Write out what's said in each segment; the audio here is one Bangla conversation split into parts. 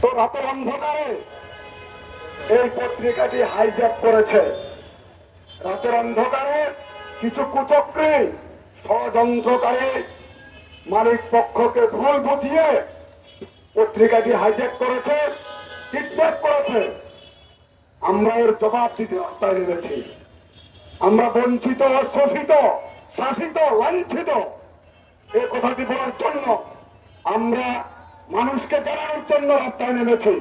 তো রাতের অন্ধকারে এই পত্রিকাটি হাইজ্যাক করেছে। রাতের অন্ধকারে কিছু কুচক্রী, ষড়যন্ত্রকারী মালিক পক্ষকে ভুল বুঝিয়ে পত্রিকাটি হাইজ্যাক করেছে কিডন্যাপ করেছে। আমরা এর জবাব দিতে রাস্তায় নেমেছি। আমরা বঞ্চিত, শোষিত, শাসিত, লাঞ্ছিত। এ কথাটি বলার জন্য আমরা মানুষকে জানানোর জন্য রাস্তায় নেমেছে।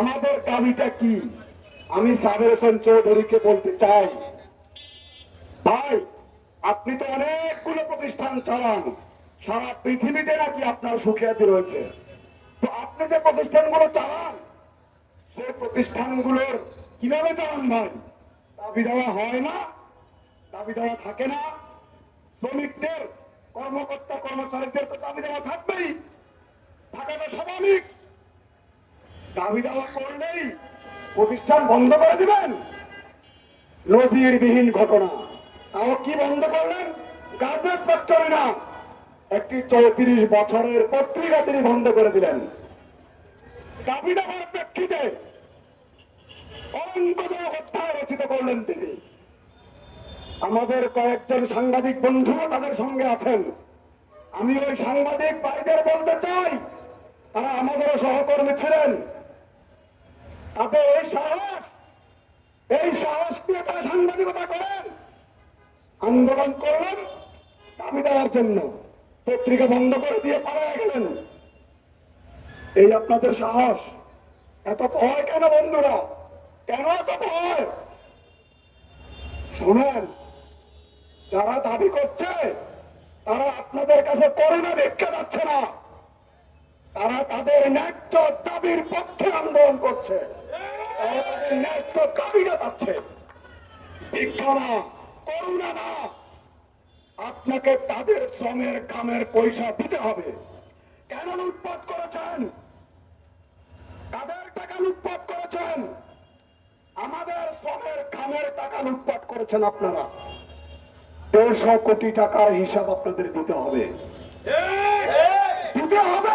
আমাদের দাবিটা কি? আমি সাবের হোসেন চৌধুরীকে বলতে চাই। ভাই, আপনি তো অনেকগুলো প্রতিষ্ঠান চালান। সারা পৃথিবীতে নাকি আপনার সুখ্যাতি রয়েছে। তো আপনি যে প্রতিষ্ঠানগুলো চালান, সেই প্রতিষ্ঠানগুলোর কীভাবে চালান ভাই? দাবি দেওয়া হয় না, দাবি দেওয়া থাকে না। শ্রমিকদের, কর্মকর্তা, কর্মচারীদের তো দাবি দেওয়া থাকবেই। থাকাটা স্বাভাবিক দাবি দেওয়া করলেই প্রতিষ্ঠান বন্ধ করে দিবেন। নজিরবিহীন ঘটনা। তাও কি বন্ধ করলেন? গার্মেন্টস ফ্যাক্টরি না। একটি চৌত্রিশ বছরের পত্রিকা তিনি বন্ধ করে দিলেন। দাবি দেওয়ার প্রেক্ষিতে অঙ্কজনক অধ্যায় রচিত করলেন তিনি। আমাদের কয়েকজন সাংবাদিক বন্ধু তাদের সঙ্গে আছেন। আমি ওই সাংবাদিক ভাইদের বলতে চাই তারা আমাদেরও সহকর্মী ছিলেন। তাদের এই সাহস এই সাহস নিয়ে তারা সাংবাদিকতা করেন, আন্দোলন করলেন দাবি দেওয়ার জন্য। পত্রিকা বন্ধ করে দিয়ে পালিয়ে গেলেন। এই আপনাদের সাহস, এত ভয় কেন বন্ধুরা? কেন এত ভয়? শুনেন, যারা দাবি করছে, তারা আপনাদের কাছে করোনা ভিক্ষা যাচ্ছে না। তারা তাদের ন্যায্য দাবির পক্ষে আন্দোলন করছে। তারা তাদের ন্যায্য দাবিটা পাচ্ছে ভিক্ষা না করুণা না আপনাকে তাদের শ্রমের কামের পয়সা দিতে হবে। কেন লুটপাট করেছেন? তাদের টাকা লুটপাট করেছেন? আমাদের শ্রমের কামের টাকা লুটপাট করেছেন আপনারা। দেড়শো কোটি টাকার হিসাব আপনাদের দিতে হবে। দিতে হবে।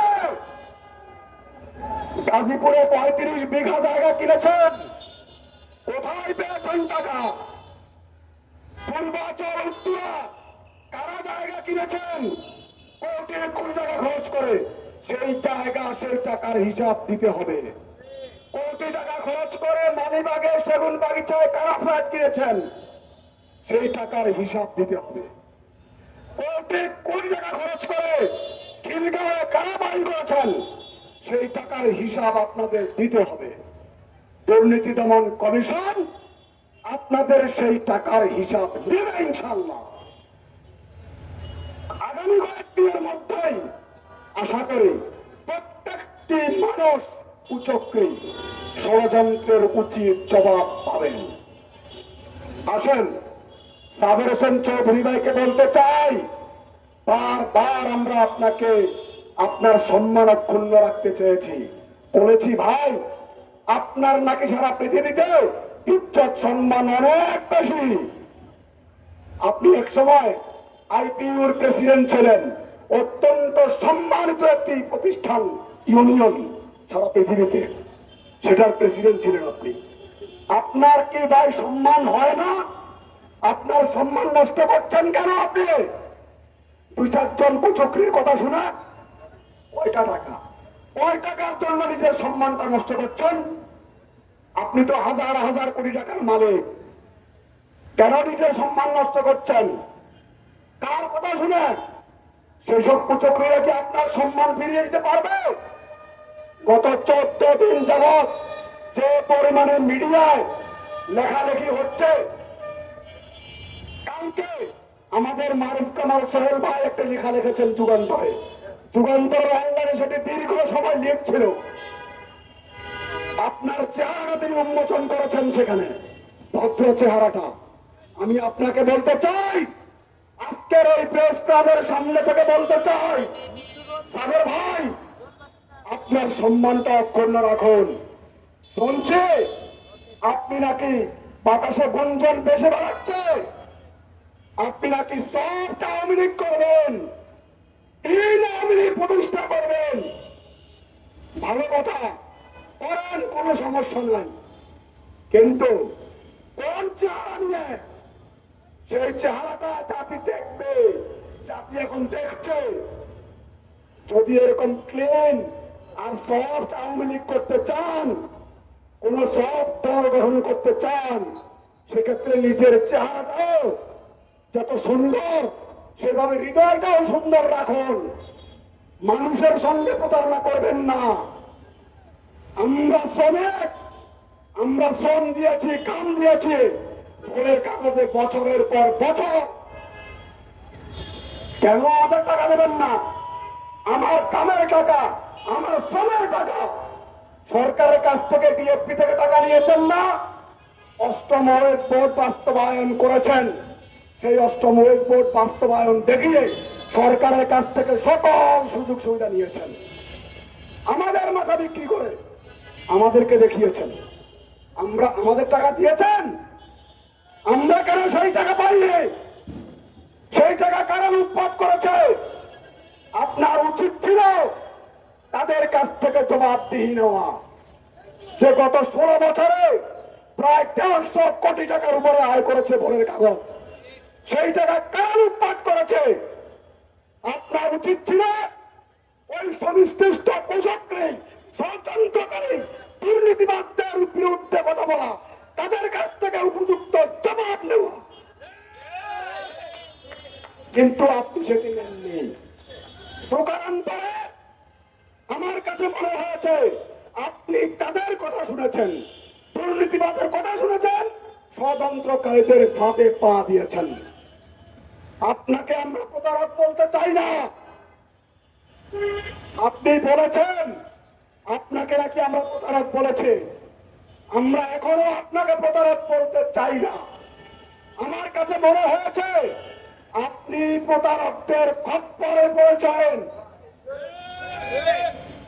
গাজীপুরে পঁয়ত্রিশ বিঘা জায়গা কিনেছেন। কোথায় পেয়েছেন টাকা? পূর্বাচল উত্তরা, কারা জায়গা কিনেছেন? কোটি কোটি টাকা খরচ করে। সেই জায়গা, সেই টাকার হিসাব দিতে হবে। কোটি টাকা খরচ করে মালিবাগে সেগুন বাগিচায় কারা ফ্ল্যাট কিনেছেন? সেই টাকার হিসাব দিতে হবে। কোটি কোটি টাকা খরচ করে খিলগাঁওয়ে কারা বাড়ি করেছেন? সেই টাকার হিসাব আপনাদের দিতে হবে। দুর্নীতি দমন কমিশন আপনাদের সেই টাকার হিসাব নেবে ইনশাল্লাহ আগামী কয়েকদিনের মধ্যেই আশা করি প্রত্যেকটি মানুষ কুচক্রী ষড়যন্ত্রের উচিত জবাব পাবেন। আসেন সাবের হোসেন চৌধুরী ভাইকে বলতে চাই, বারবার আমরা আপনাকে আপনার সম্মান অক্ষুণ্ণ রাখতে চেয়েছি। বলেছি, ভাই, আপনার নাকি সারা পৃথিবীতে ইজ্জত সম্মান অনেক বেশি। আপনি এক সময় আইপিউর প্রেসিডেন্ট ছিলেন। অত্যন্ত সম্মানিত একটি প্রতিষ্ঠান, ইউনিয়ন সারা পৃথিবীতে। সেটার প্রেসিডেন্ট ছিলেন আপনি। আপনার কি ভাই সম্মান হয় না? আপনার সম্মান নষ্ট করছেন কেন আপনি? দুই চারজন কুচক্রির কথা শুনে কয়টা টাকা? কয় টাকার জন্য নিজের সম্মানটা নষ্ট করছেন? আপনি তো হাজার হাজার কোটি টাকার মালিক। কেন নিজের সম্মান নষ্ট করছেন? কার কথা শুনে সেসব কুচক্রীরা কি আপনার সম্মান ফিরিয়ে দিতে পারবে? গত চোদ্দ দিন যাবৎ যে পরিমাণে মিডিয়ায় লেখালেখি হচ্ছে, কালকে আমাদের মারুফ কামাল সোহেল ভাই একটা লেখা লিখেছেন যুগান্তরে। যুগান্তর অনলাইনে সেটি দীর্ঘ সময় লিখছিল আপনার চেহারা তিনি উন্মোচন করেছেন সেখানে। ভদ্র চেহারাটা। আমি আপনাকে বলতে চাই, আজকের ওই প্রেস ক্লাবের সামনে থেকে বলতে চাই, সাগর ভাই, আপনার সম্মানটা অক্ষুণ্ণ রাখুন। শুনছে, আপনি নাকি বাতাসে গুঞ্জন বেশি বেড়াচ্ছে? আপনি নাকি সবটা আওয়ামী করবেন? তিন আওয়ামী প্রতিষ্ঠা করবেন। ভালো কথা সমস্যা নাই। কিন্তু কোন চেহারা নিয়ে সেই চেহারাটা জাতি দেখবে, জাতি এখন দেখছে। যদি এরকম ক্লিন আর সফট আওয়ামী লীগ করতে চান, কোন সফট দল গ্রহণ করতে চান, সেক্ষেত্রে নিজের চেহারাটাও যত সুন্দর সেভাবে হৃদয়টাও সুন্দর রাখুন। মানুষের সঙ্গে প্রতারণা করবেন না। আমরা শ্রমিক আমরা শ্রম দিয়েছি, কাম দিয়েছি ভোরের কাগজে বছরের পর বছর। কেন আমাদের টাকা দেবেন না? আমার কামের টাকা, আমার শ্রমের টাকা। সরকারের কাছ থেকে ডিএফপি থেকে টাকা নিয়েছেন না? অষ্টম বোর্ড বাস্তবায়ন করেছেন। সেই অষ্টম ওয়েস বোর্ড বাস্তবায়ন দেখিয়ে সরকারের কাছ থেকে সকল সুযোগ সুবিধা নিয়েছেন। আমাদের মাথা বিক্রি করে আমাদেরকে দেখিয়েছেন। আমরা আমাদের টাকা দিয়েছেন। আমরা কেন সেই টাকা পাইনি? সেই টাকা কারা লুটপাট করেছে? আপনার উচিত ছিল তাদের কাছ থেকে জবাবদিহি নেওয়া। যে গত ষোলো বছরে প্রায় দেড়শো কোটি টাকার উপরে আয় করেছে ভোরের কাগজ। সেই টাকা কারা লুটপাট করেছে? আপনার উচিত ছিল ওই সংশ্লিষ্ট কুচক্রে ষড়যন্ত্রকারী দুর্নীতিবাদদের বিরুদ্ধে কথা বলা, তাদের কাছ থেকে উপযুক্ত জবাব নেওয়া। কিন্তু আপনি সেটি নেননি। প্রকারান্তরে আমার কাছে মনে হয়েছে, আপনি তাদের কথা শুনেছেন দুর্নীতিবাদের কথা শুনেছেন ষড়যন্ত্রকারীদের ফাঁদে পা দিয়েছেন। আপনাকে আমরা প্রতারক বলতে চাই না। আপনি বলেছেন, আপনাকে নাকি আমরা প্রতারক বলেছে। আমরা এখনও আপনাকে প্রতারক বলতে চাই না। আমার কাছে মনে হয়েছে, আপনি প্রতারকদের খপ্পরে পড়েছেন।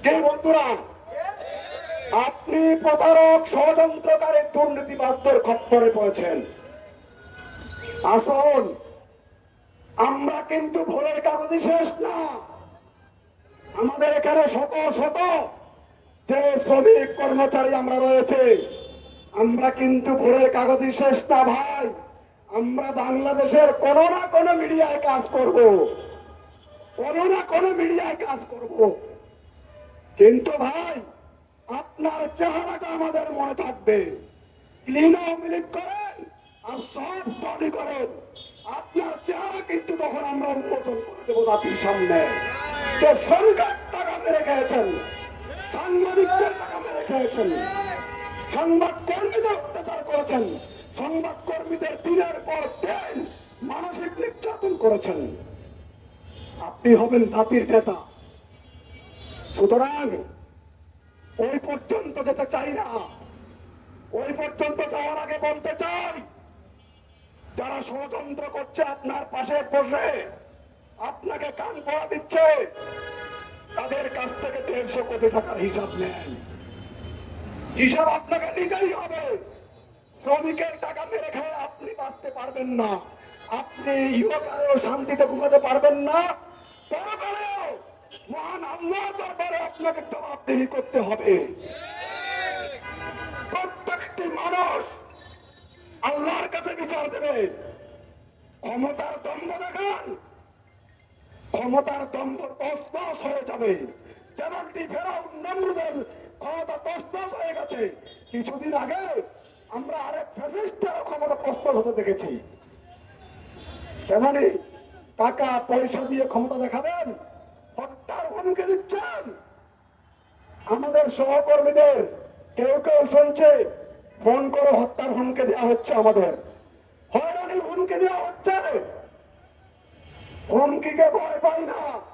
কে বন্ধুরা? আপনি প্রতারক, ষড়যন্ত্রকারী দুর্নীতিবাদদের খপ্পরে পড়েছেন। আসুন, আমরা কিন্তু ভোরের কাগজে শেষ না। আমাদের এখানে শত শত যে শ্রমিক, কর্মচারী আমরা রয়েছে, আমরা কিন্তু ভোরের কাগজে শেষ না ভাই। আমরা বাংলাদেশের কোন না কোন মিডিয়ায় কাজ করব। কোন না কোন মিডিয়ায় কাজ করব। কিন্তু ভাই আপনার চেহারাটা আমাদের মনে থাকবে। ক্লিন মিলিট করেন আর সব করেন। আপনার চেহারা কিন্তু তখন আমরা উন্মোচন করে দেবো জাতির সামনে। যে সরকার টাকা মেরে খেয়েছেন, সাংবাদিকদের টাকা মেরে খেয়েছেন, সংবাদ কর্মীদের অত্যাচার করেছেন, সংবাদ কর্মীদের দিনের পর দিন মানসিক নির্যাতন করেছেন। আপনি হবেন জাতির নেতা। সুতরাং ওই পর্যন্ত যেতে চাই না। ওই পর্যন্ত যাওয়ার আগে বলতে চাই, যারা ষড়যন্ত্র করছে আপনার পাশে বসে, আপনাকে কান পড়া দিচ্ছে, তাদের কাছ থেকে দেড়শো কোটি টাকার হিসাব নেন। হিসাব আপনাকে নিতেই হবে। শ্রমিকের টাকা মেরে খেয়ে আপনি বাঁচতে পারবেন না। আপনি ইহকালেও শান্তিতে ঘুমাতে পারবেন না। পরকালেও মহান আল্লাহ দরবারে আপনাকে জবাবদিহি করতে হবে। প্রত্যেকটি মানুষ আল্লাহর কাছে বিচার দেবে। ক্ষমতার দম্ভ দেখান। ক্ষমতার দম্ভ তসবাস হয়ে যাবে। যেমনটি ফেরাও নমরুদের ক্ষমতা তসবাস হয়ে গেছে। কিছুদিন আগে আমরা আরেক ফ্যাসিস্টের ক্ষমতা তসবাস হতে দেখেছি। তেমনি টাকা পয়সা দিয়ে ক্ষমতা দেখাবেন। হুমকি দিচ্ছেন। আমাদের সহকর্মীদের কেউ কেউ শুনছে, ফোন করে হত্যার হুমকে দেওয়া হচ্ছে আমাদের। হয়রানির হুমকি দেওয়া হচ্ছে। হুমকিকে ভয় পাই না।